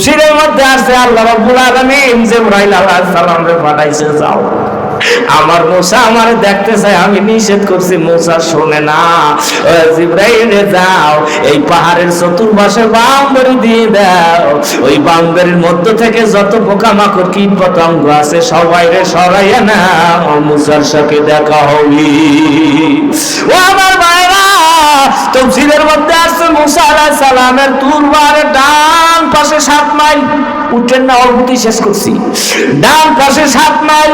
তফসিরের মধ্যে আছে আল্লাহ রাব্বুল আলামিন জিবরাইল আলাইহিস সালাম রে পাঠাইছে, যাও। আমার মুসা আমার দেখতে চাই আমি নিষেধ করছি, মুসা শোনে না। জিব্রাইল, যাও, এই পাহাড়ের চতুর্পাশে বাউন্ডারি দিয়ে দাও। ওই বাউন্ডারির মধ্য থেকে যত পোকামাকড় কীট পতঙ্গ আছে, সবাই রে সরাইয়া না মুসার সাথে দেখা হবি ও আমার ভাইরা তফসিলের মধ্যে আছে, মুসা আলাইহিস সালামের তুরবারের ডান পাশে সাত মাইল। উঠেন না অল্পতি শেষ করছি। ডান পাশে সাত মাইল,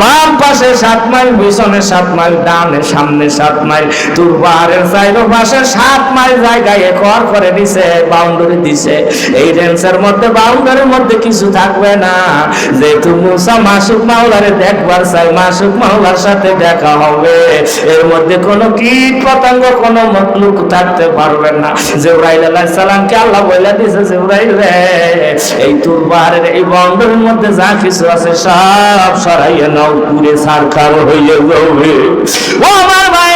বাম পাশে সাত মাইল, পিছনে সাত মাইল, ডানে সামনে সাত মাইল। তুরবারের চাইরো পাশে সাত মাইল জায়গায় একর করে দিছে, বাউন্ডারি দিছে। এই রেঞ্জের মধ্যে, বাউন্ডারির মধ্যে কিছু থাকবে না। যেহেতু মুসা মাসুক মাওলারে দেখবার চাই, মাসুক মাওলার সাথে দেখা হবে। এর মধ্যে কোনো কীট পতঙ্গ, কোনো মতলুক থাকতে পারবে না। জিব্রাইল আলাইহিস সালামকে আল্লাহ বলে দিয়েছে, জিব্রাইল রে, এই তুরবারের এই বন্ধের মধ্যে যা কিছু আছে সব সরাইয়া নাও, পুরে সারখার হইয়া যাবে ও আমার ভাইরা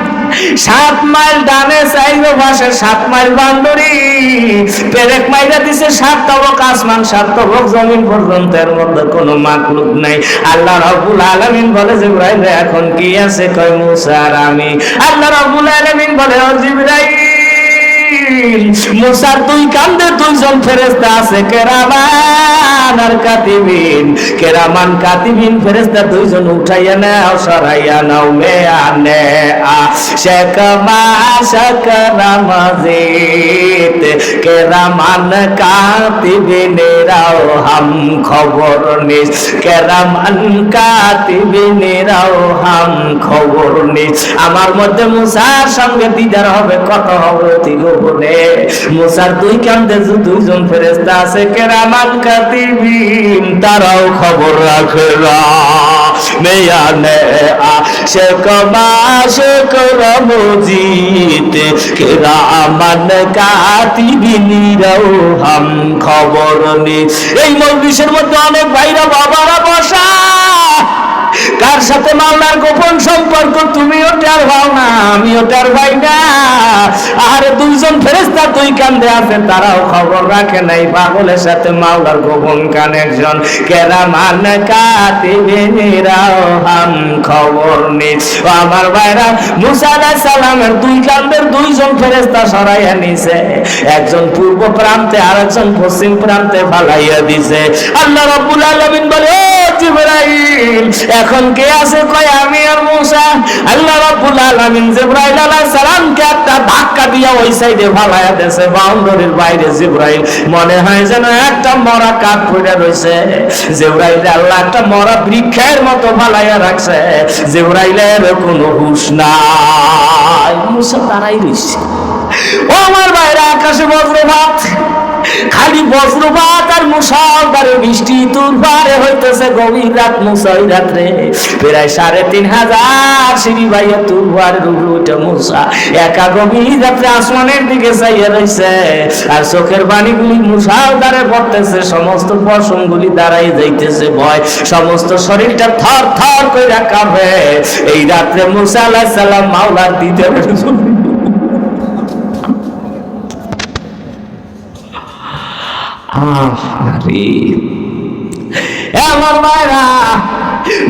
সাত মাইল ডানে চাইবে পাশে, সাত মাইল বান্দরি। পেরেক মাইরা দিছে, সাত তবক আসমান, সাত তবক জমিন পর্যন্ত এর মধ্যে কোনো মাকলুক নাই। আল্লাহ রাব্বুল আলমিন বলে, জিব্রাইল, এখন কি আছে? কয়, মুসা আর আমি। আল্লাহ রাব্বুল আলমিন বলে, ও জিব্রাইল মুসার দুই কান্দে দুইজন ফেরেস্তা আছে, কেরামান আর কাতিবিন। কেরামান, কাতিবিন ফেরেস্তা দুইজন উঠাইয়া নাও, সরাইয়া নাও মে আনে আ শেখ, মা, শেখ নামাজিত কেরামান, কাতিবিনেরাও হাম খবর নিস কেরামান, কাতিবিনেরাও হাম খবর নিস আমার মধ্যে মুসার সঙ্গে দিদার হবে, কত হবে, অতি গোপনে মুসার দুই কান্দে দুইজন ফেরেস্তা আছে, কেরামান কাতিবিন তারাও খবর রাখে মেয়ানে আশে কমাশে করমজিত কেরামান কাতিবিনিরাও হাম খবর নি এই মজলিসের মধ্যে অনেক ভাইরা, বাবারা বসা। কার সাথে মামলার গোপন সম্পর্ক, তুমিও টের পাও না, আমিও টের পাই না। আর দুইজন ফেরেস্তা দুই কান্দে আছে, তারাও খবর রাখে নাই, পাগলের সাথে মামলার গোপন কানেকশন। কেরামান কাতিবেরাও হাম খবর নেই আমার ভাইরা, মুসা আলাইহিস সালামের দুই কান্দের দুইজন ফেরেস্তা সরাইয়া নিছে। একজন পূর্ব প্রান্তে আর একজন পশ্চিম প্রান্তে ফালাইয়া দিছে। আল্লাহ রাব্বুল আলামিন বলে জিবরাইল, এখন কে আছে কয় আমি আর মুসা? আল্লাহ রাব্বুল আলামিন জিবরাইল আলাইহিস সালামকে একটা ধাক্কা দিয়া ওই সাইডে ফালাইয়া দেশে বাউন্ডারির বাইরে জিব্রাইল। মনে হয় যেন একটা মরা কাঠ পড়ে রয়েছে জিব্রাইল আল্লাহ একটা মরা বৃক্ষের মতো ফালাইয়া রাখছে। জিব্রাইলের কোনো হুঁশ নাই। মুসা তারাই রইছে। ও আমার বাইরে আকাশে বজ্রপাত। খালি বজ্রপাত আর মুসলধারে বৃষ্টি তুরবারে হইতেছে গভীর রাত মুসাই রাত্রে প্রায় সাড়ে তিন হাজার সিঁড়ি বাইয়া তুরবার রুটা মুসা। একা গভীর রাত্রে আসমানের দিকে চাইয়া রইছে। আর চোখের বাণীগুলি মুসালধারে পড়তেছে, সমস্ত পশমগুলি দাঁড়াই যাইতেছে ভয়। সমস্ত শরীরটা থর থর করে কাঁপে। এই রাত্রে মুসা আলাইহিস সালাম মাওলার দিতে আরে এ আমার ভাইরা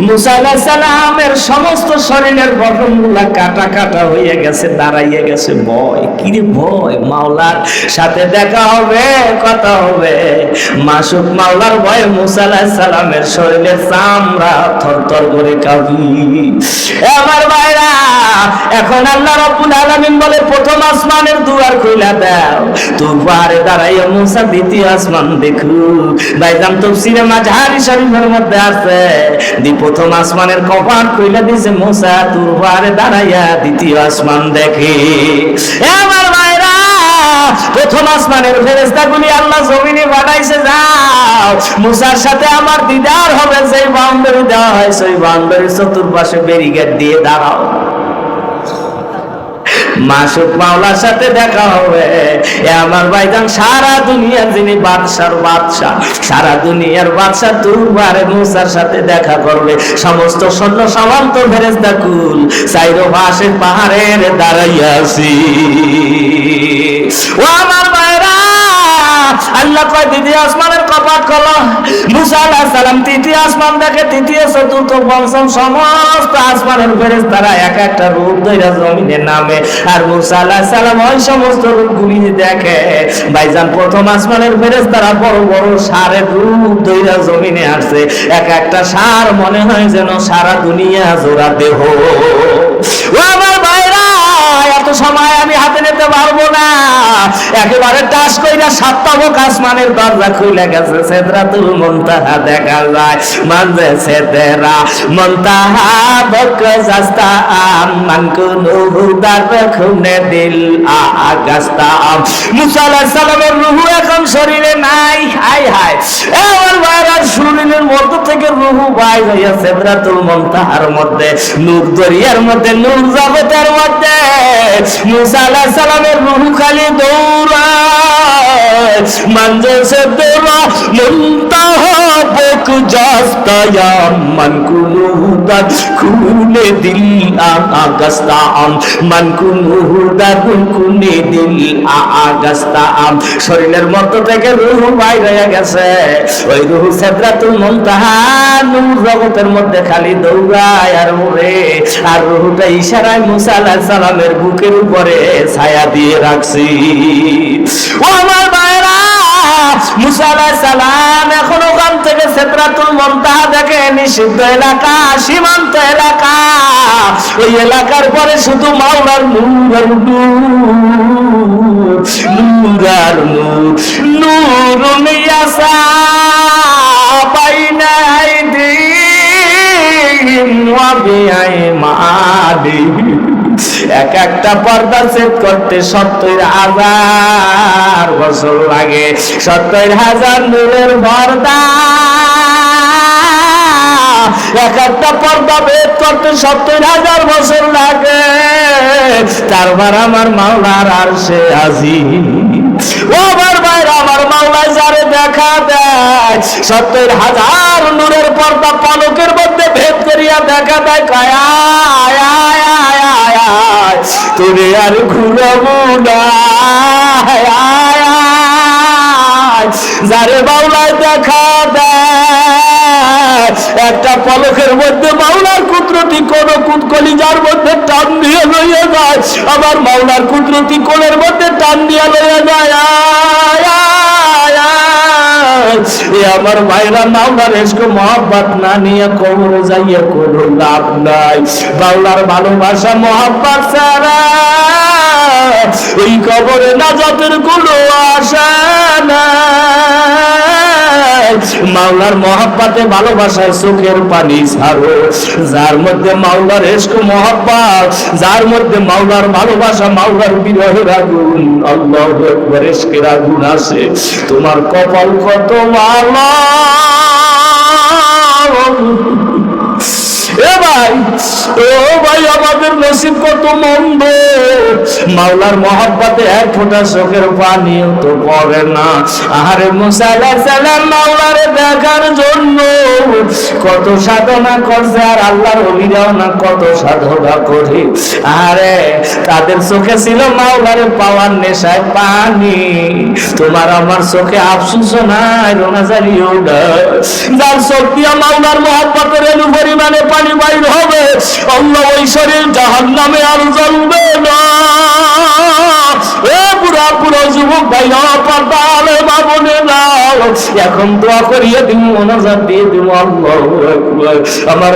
মুসা সালামের সমস্ত শরীরের গঠনগুলা কাটা কাটা হয়ে গেছে, দাঁড়াইয়ে গেছে। ভয় কিরে ভয়? মাওলার সাথে দেখা হবে, কথা হবে। মাসুক মাওলার ভয়ে মুসা সালামের শরীরের চামড়া থরথর করে কাঁপি। আমার ভাইরা, এখন আল্লাহ রাব্বুল আলামিন বলে, প্রথম আসমানের দুয়ার খুলে দাও। তুফারে দাঁড়াইয়া মুসা দ্বিতীয় আসমান দেখু ভাইজান তফসিরে মাঝহারি শরীফের মধ্যে আছে প্রথম আসমানের কপাট খুলে দিছে মোসা তুফারে দাঁড়াইয়া দ্বিতীয় আসমান দেখে। আমার ভাইরা, প্রথম আসমানের ফেরেস্তাগুলি আল্লাহ জমিনে পাঠাইছে, যাও। মুসার সাথে আমার দিদার হবে সেই বাউন্ডারি দেওয়া হয়, সেই বাউন্ডারি চতুর্পাশে ব্যারিকেড দিয়ে দাঁড়াও। মাসুক মাওলার সাথে দেখা হবে। এ আমার ভাইজান, সারা দুনিয়ার যিনি বাদশার বাদশাহ, সারা দুনিয়ার বাদশাহ দুবারে মুসার সাথে দেখা করবে। সমস্ত সৈন্য সামন্ত ফেরেস্তা কুল, সাইরো ভাসের পাহাড়ের দাঁড়াইয়াছি ও আমার ভাইরা আল্লাহ কয় দ্বিতীয় আসমানের কপাট খোলো। মুসা আলাইহিস সালাম তৃতীয় আসমান দেখে তৃতীয় চতুর্থ পঞ্চম সমস্ত আসমানের ফেরেশতারা এক একটা রূপ ধইরা জমিনে নামে। আর মুসা আলাইহিস সালাম ওই সমস্ত রূপগুলি দেখে, ভাইজান, প্রথম আসমানের ফেরেশতারা বড় বড় সারের রূপ ধইরা জমিনে আসছে। এক একটা সার মনে হয় যেন সারা দুনিয়া জোড়া দেহ। ও আমার সময় আমি হাতে নিতে পারব না। একেবারে টাস কইরা সাতটা মুখ আসমানের দরজা খুলে গেছে। সেদরাতুল মুনতাহা দেখা যায়। মানজে সেদরা। মুনতাহা বক জাস্তা আম মান কুনু হুদার খুনে দিল আগাস্তা আম। মুসা আলাইহিস সালামের রূহ এখন শরীরে নাই। হাই হাই এমন বাইরার শরীরের মধ্য থেকে রূহ বাইর হইয়া সেদরাতুল মুনতাহার মধ্যে, নূর দরিয়ার মধ্যে, নূর জগতের মধ্যে মুসা আলাহ সালামের রুহু খালি দৌড়ায়। মান মান শরীরের মধ্য থেকে রূহ বাইর হয়ে গেছে। ওই রূহ সেদরাতুল মুনতাহা নূর জগতের মধ্যে খালি দৌড়ায় আর উড়ে আর রূহটা ইশারায় মুসা আলাইহিস সালামের বুকের উপরে ছায়া দিয়ে রাখছি। ও আমার সালাম এখন ওখান থেকে সেদরাতুল মুনতাহা দেখে নিষিদ্ধ এলাকা, সীমান্ত এলাকা। ওই এলাকার পরে শুধু মাওলার নূর আর নূর মিয়াসা বাইনা আইদিহিম ওয়া বিআইমানিহিম এক একটা পর্দা সেট করতে সত্তর হাজার বছর লাগে। সত্তর হাজার নূরের পর্দা। এক একটা পর্দা ভেদ করতে সত্তর হাজার বছর লাগে। তারপর আমার মাওলার আর সে আজি ও আমার আমার মাওলা যারে দেখা দেয়। সত্তর হাজার নূরের পর্দা পলকের মধ্যে ভেদ করিয়া দেখা দেয়, কয় আয়। তোরে আর ঘুরবো না যারে বাউলায় দেখা একটা পলকের মধ্যে মাওলার কুদরতি কোন কলিজার মধ্যে টান দিয়ে লইয়া যায়। আবার মাওলার কুদরতি কোলের মধ্যে টান দিয়ে লইয়া যায়। এ আমার ভাইরা মাওলার এসকো মহাব্বাত না নিয়ে কবর যাইয়া কোনো লাভ নাই। বাউলার ভালোবাসা মহাব্বাত ছাড়া ওই কবরে নাজাতের কোনো আশা নাই। মাওলার মহাব্বাতে ভালোবাসায় চোখের পানি ছাড়ো। যার মধ্যে মাওলার এসকো মহাব্বাত, যার মধ্যে মাওলার ভালোবাসা, মাওলার বিরহের আগুন আল্লাহ এসকের আগুন আছে তোমার কপাল কত ভালো এ ভাই ও ভাই, আমাদের নসিব কত মন্দ। মাওলার মহব্বতে জন্য কত সাধনা করছে, আর আল্লাহর অলিরাও না কত সাধনা করে। আরে তাদের চোখে ছিল মাওলারে পাওয়ার নেশায় পানি। তোমার আমার চোখে আফসুস নাই, রোনা জারিও না যার চোখ দিয়া মাওলার মহব্বতের এলু পানি বাইর হবে আল্লাহ শরীর জাহান নামে আর জ্বলবে না। আমার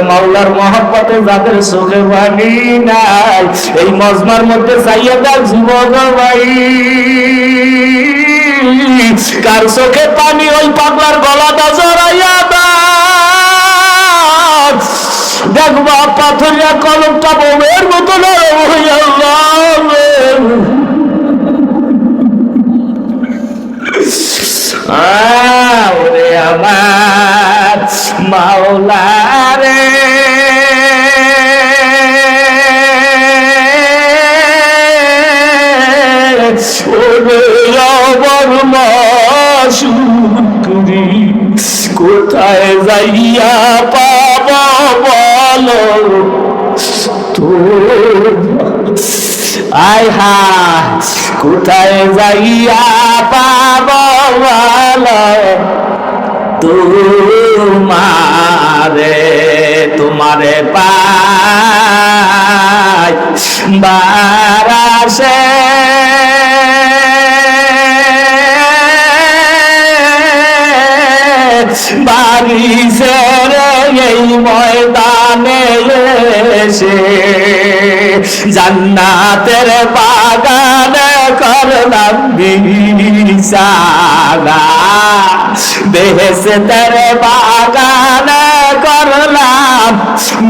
নাই, এই মধ্যে চাইয়া যুবক কার চোখে পানি, ওই পাগলার গলাটা জড়াইয়া দাও দেখবা পাথরিয়া কলমটা বউয়ের মতো নরম হইয়া ওরে আমার মাওলা রে আমার মাসুকরি কোথায় যাইয়া আয় হা কোথায় যাইয়া পাব তোমারে তোমারে পাই বারাসে বাড়ি সেরে এই ময়দানে এসে জান্নাতের বাগানে করলাম বিছানা। বেহেশতের বাগানে করলাম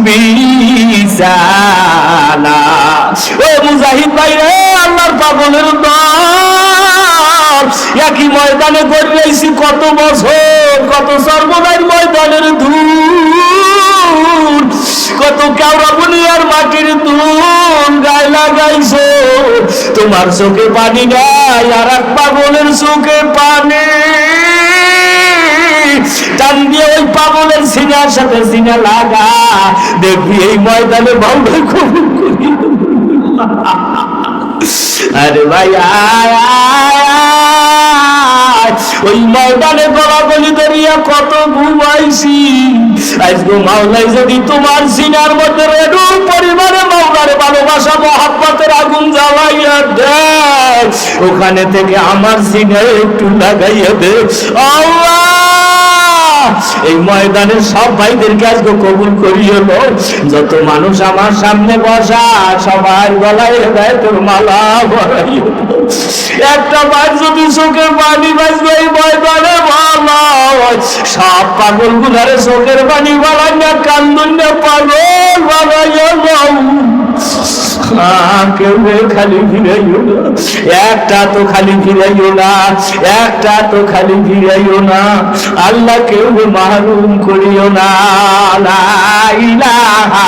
বিছানা। ও মুজাহিদ ভাই রে আল্লাহর পাগলের দল, একই ময়দানে করে কত বছর, কত সর্বদাই ময়দানের বুনিয়ার মাটির ধুল গায়ে লাগাইছো। তোমার চোখে পানি নাই, আর এক পাগলের চোখে পানি। টান দিয়ে ওই পাগলের সিনার সাথে সিনা লাগা। দেখবি এই ময়দানে বাউল কবুল করি আরে ভাই আয়। ওই ময়দানে গলাগলি ধরিয়া কত ঘুমাইছি। আজকে মাওলাই যদি তোমার সিনার মধ্যে রেডু পরিবারে মাওলার ভালোবাসা, মহাব্বতের আগুন জ্বালাইয়া দেয়, ওখানে থেকে আমার সিনায় একটু লাগাইয়া দে। আল্লাহ! এই ময়দানের সব ভাইদেরকে আজকে কবুল করিও যত মানুষ আমার সামনে বসা, সবার গলায় দেয় তোর মালা বড়াইও একটা বার যদি চোখের পানি বাজবে, এই ময়দানে ভালো সব পাগল গুলারে চোখের পানি বাড়াই না কান্দন না পাগল বাড়াইও কেউ খালি ফিরাইও না। একটা তো খালি ফিরাইও না একটা তো খালি ফিরাইও না। আল্লাহ কেউ মাহরুম করিও না লা ইলাহা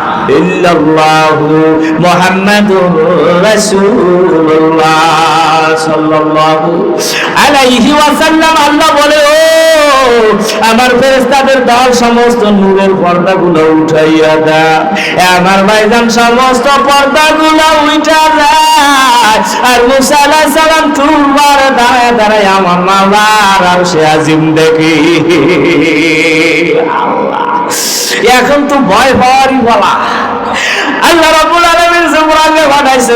আমার ফেরেশতাদের দল সমস্ত নূরের পর্দাগুলো উঠাইয়া দা আমার ভাইজান, সমস্ত পর্দাগুলো উঠা যায়। আর মুসা আলাইহিস সালাম তুরবার দাঁড়ায় দাঁড়ায় আমার মামার আর সে আজিম দেখি। আল্লাহ। এখন তো ভয় বলা। আল্লাহ পাঠাইছে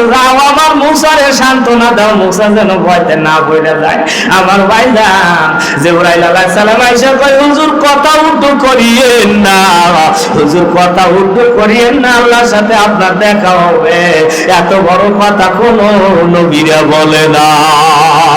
আমার মুসারে দাও, মুসা যেন ভয়তে না যায়। আমার সালাম হুজুর, কথা করিয়েন না। হুজুর, কথা উর্দু করিয়েন না, আল্লাহর সাথে আপনার দেখা হবে। এত বড় কথা কোন নবীরা বলে না।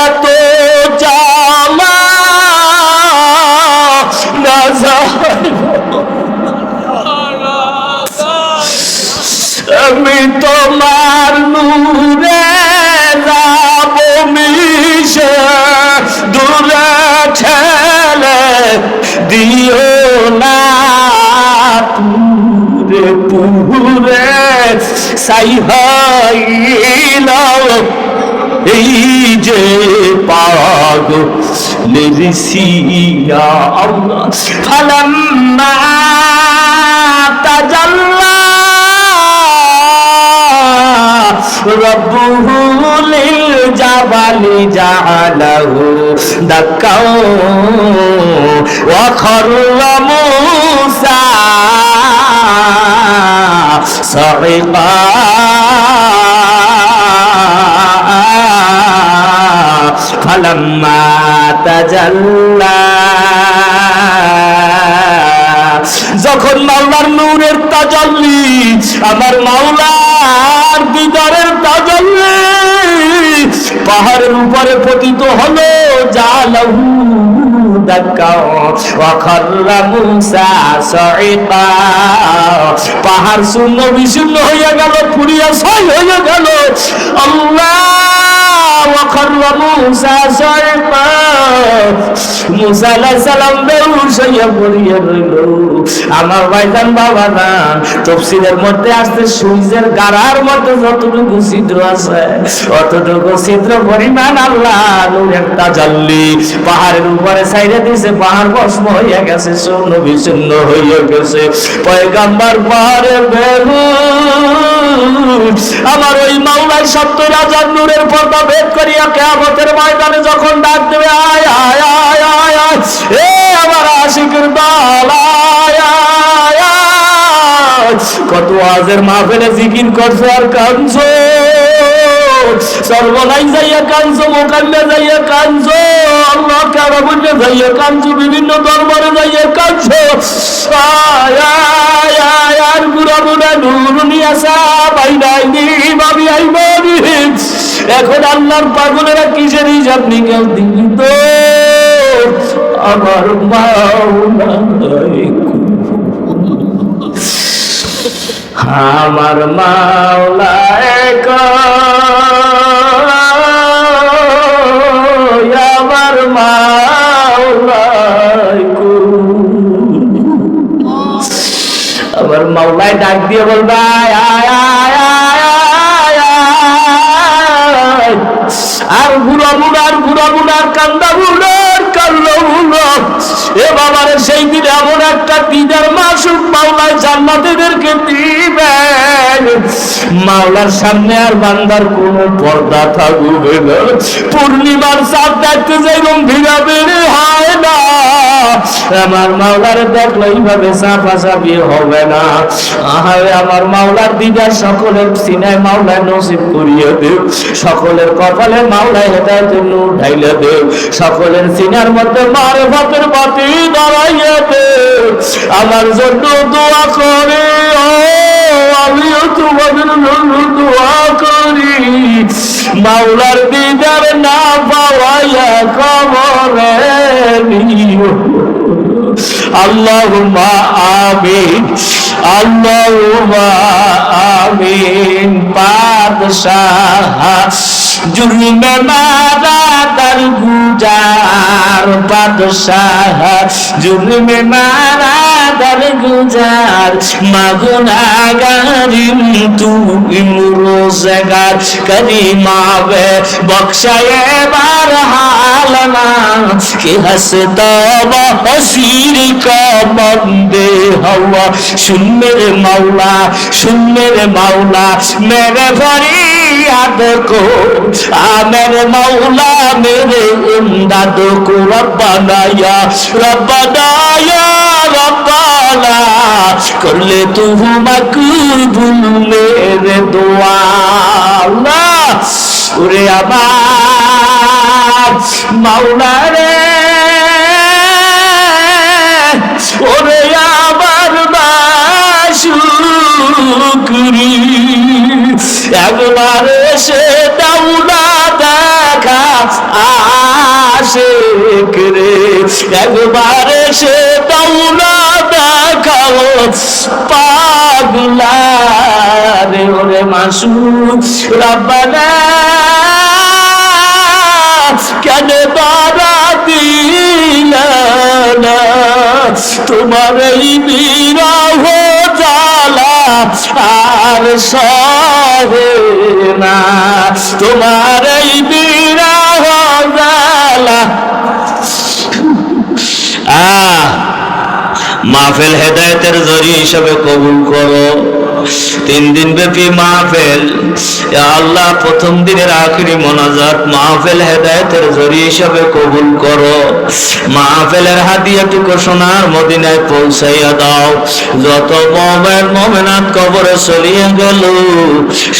এত জ্বালা না যায় আমি তোমার নূরে যাব মিশে, দূরে ঠেলে দিও না পুরে পুরে সাই হইল এই যে পাগ লিরিসিয়া আল্লাহ ফালাম্মা তাজাল্লা ربه للجبل جعله دكا وخر موسى صعقا فلما تجلى যখন মাওলার নূরের তাজাল্লি আমার মাওলার দিদারের তাজাল্লি পাহাড়ের উপরে পতিত হলো জালাহু দাক্কা পাহাড় শূন্য বিশূন্য হইয়া গেল পুরিয়া ছয় হইয়া গেল। আল্লাহ! ওয়া খাররা মুসা সাইকা মুসা সালাম বেহুশ হইয়া পড়িয়া রইল আমার ভাইজান বাবা না তফসিলের মধ্যে আসতে সূর্যের গাড়ার মধ্যে যতটুকু ছিদ্র আছে অতটুকু ছিদ্র পরিমাণ আল্লাহ নূরের তাজাল্লি পাহাড়ের উপরে সাইডে দিয়েছে পাহাড় ভস্ম হইয়া গেছে শূন্য বিচ্ছিন্ন হইয়া গেছে পয়গাম্বার পাহাড়ে বেহু আমার ওই মাওলাই সত্তর হাজার নূরের পর্দা ভেদ করিয়া কেয়ামতের ময়দানে যখন ডাক দেবে, আয় আয় আয় আয় আয় এ আমার আশিকের দল কত আজের মাহফিলে জিকির করছ আর কাঁদছো? সর্বনাই যাইয়া কাঁদছো মোকাল্লে যাইয়া কাঁদছো আল্লাহ কারাবুল্লে যাইয়া কাঁদছো, বিভিন্ন দরবারে যাইয়া আয় আর বুড়া বুড়া নুরুনি আসা ভাই নাই নি, বাবি আই বাবি। এখন আল্লাহর পাগলেরা কিসের হিসাব নিকাল দিবি তো আমার মাওলাই আমার মাওলায় আমার মাওলায় আমার মাওলায় ডাক দিয়ে বলবে মাসুক মাওলায় জান্নাতীদেরকে দিবেন। মাওলার সামনে আর বান্দার কোনো পর্দা থাকবে না। পূর্ণিমার চাঁদ দেখতে যেরকম ভিড়া বেড়ে আমার মাওলার দেখলে এইভাবে চাপি হবে না। আহারে, আমার মাওলার দিদার সকলের সিনায় মাওলায় নসিব করিয়ে দেব সকলের কপালে মাওলায় হেদায়ত নূর ঢাইলে দেব সকলের সিনার মধ্যে মারে ভাতের বাতি দাঁড়াইয়ে দেব আমার জন্য দোয়া করে, ও আমিও তোমাদের জন্য দোয়া করি। মাওলার দিদার না পাওয়াইয়া কবরে নিও। আল্লাহুম্মা আমিন। আমিন, বাদশাহ। গুজার, বাদশাহ। জুলমে মারা দার গুজার মাগুনাগারিম তুই মুরোজগার করিমাবে বক্সায়ে বার হালনা, কে হসে তবা হসির কা হওয়া। শুন मेरे मौला सुन मेरे मौला मेरे फरियाद को आ मेरे मौला मेरे इमदाद को रब्बाना या रब्बाना या रब्बाना कर ले तू मकबूल मेरे दुआ अल्लाह ওরে আমার মাওলা রে ওরে পাগলা রে ওরে মাসু রব্বানা, কেন বারা দিলানা তোমার এই বিরহ জালা আর সহে না। তোমার এই বিরহ জালা মাহফিল হেদায়তের জরি হিসাবে কবুল করো। তিন দিন ব্যাপী মাহফিল। আল্লাহ, প্রথম দিনের আখরি মোনাজাত মাহফিল হেদায়তের জরি হিসাবে কবুল করো। মাহফিলের হাদিয়াটুকু সোনার মদিনায় পৌঁছাইয়া দাও। যত মোমেন মোমেনাত কবরে চলিয়ে গেল,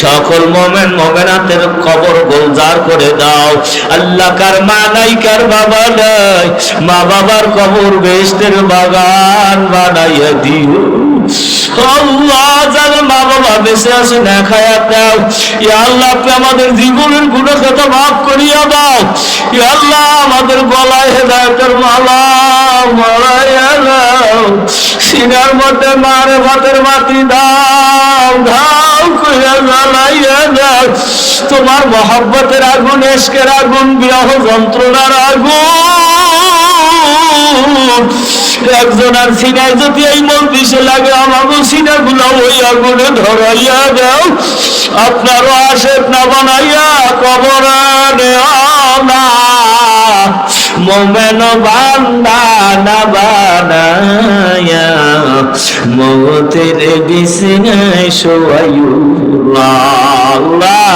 সকল মোমেন মোমেনাতের কবর গোলজার করে দাও। আল্লাহ কার মা নাই, কার বাবা নাই, মা বাবার কবর বেস্তের বাগান। আমাদের জীবনের গুণের কথা মাফ করিয়া দাও। ইয়া আল্লাহ, আমাদের গলায় হেদায়তের মালা মালাইয়া দাও। সিনার মধ্যে মারে ভাতের মাটি দাও দাও দাও। তোমার মহব্বতের আগুন এসকের আগুন, বিরহ যন্ত্রণার আগুন। একজন আর সিনায় যদি এই মন দিশে লাগে আমাকে সিনা গুলো ওই আগুনে ধরাইয়া দাও। আপনারও আশেক না বানাইয়া কবর মোমেন বান্দা না বানাইয়া মতের বিছনায় শোয়াইউল্লাহ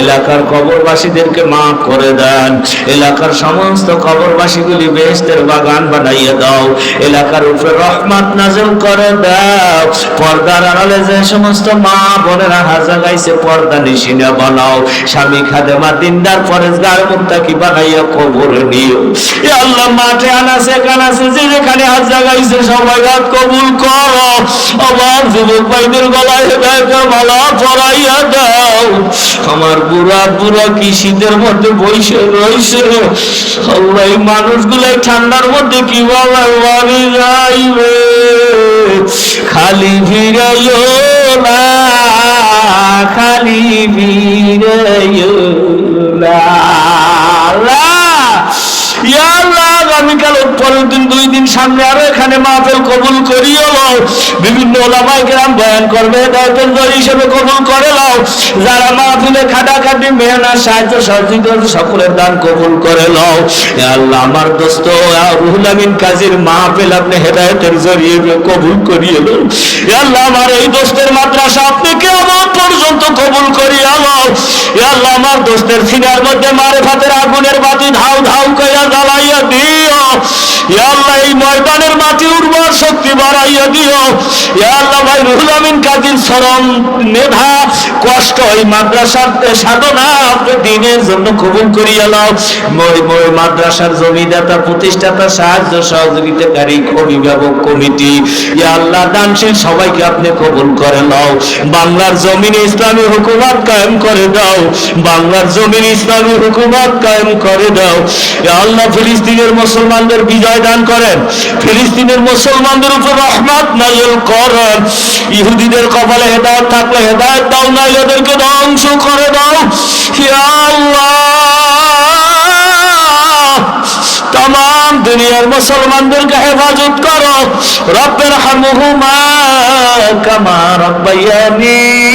এলাকার কবরবাসীদেরকে মাফ করে দেন। এলাকার সমস্ত কবরবাসীগুলি বেহেশতের বাগান বানাইয়া দাও। এলাকার উপরে রহমত নাজল করে দাও। পর্দার আড়ালে যে সমস্ত মা বোনেরা হাজা গাইছে, পর্দা নিশিনা বানাও। স্বামী খাদেমা দিনদার ফরেজগার মুক্তাকি বানাইয়া কবর নিও। আল্লাহ, মাঠে আনাসে কানাসে যে যেখানে হাজা গাইছে, সবাই হাত কবুল করো। আমার যুবক ভাইদের গলায় মালা পরাইয়া দাও। আমার বুড়া বুড়া কি শীতের মধ্যে বইসে রইছে? আল্লাহ এই মানুষগুলাই ঠান্ডার মধ্যে কীভাবে বাড়ি যাইবে? খালি ভিড়াইও না, খালি ভিড়াইও না। আল্লাহ আগামীকাল পরের দিন, দুই দিন সামনে আরও এখানে মাহফিল কবুল করিও বিভিন্ন ওলামাই গ্রাম বয়ান করবে দায়িত্বের দল হিসেবে কবুল করে লও যারা মাহফিলে খাটাখাটি, মেহনত, সাহায্য, সহযোগিতা সকলের দান কবুল করে লও আল্লাহ, আমার দোস্ত রুহুল আমিন কাজীর মাহফিল আপনি হেদায়তের জরিয়ে কবুল করিয়ে এ আল্লাহ, আমার এই দোস্তের মাদ্রাসা আপনি কেমন পর্যন্ত কবুল করিয়া লও আল্লাহ, আমার দোস্তের সিনার মধ্যে মারে ফাতের আগুনের বাতি ধাউ ধাউ কইয়া জ্বালাইয়া দিও। ময়দানের মাটি উর্বর শক্তি বাড়াইয়া দিও। আল্লাহ ভাই রুহুল আমিন কাজীর শ্রম মেধা, কষ্ট মাদ্রাসার সাধনা দিনের জন্য কবুল করিয়া মাদ্রাসার জমিদাতা, প্রতিষ্ঠাতা, সাহায্য সহযোগিতাকারী, অভিভাবক কমিটি, ইয়া আল্লাহ, দানশীল সবাইকে আপনি কবুল করে নাও। বাংলার জমিনে ইসলামী হুকুমত কায়েম করে দাও। বাংলার জমিনে ইসলামী হুকুমত কায়েম করে দাও। আল্লাহ, ফিলিস্তিনের মুসলমানদের বিজয় দান করেন। ফিলিস্তিনের মুসলমানদের উপর রহমত নাজল করেন। ইহুদিদের কপালে হেদায়ত থাকলে হেদায়ত দাও না এদেরকে ধ্বংস করে দাও। ইয়া আল্লাহ! তাম দুনিয়ার মুসলমানদেরকে হেফাজত করো। রব্বের হামহুমা কামা রব্বায়ানি।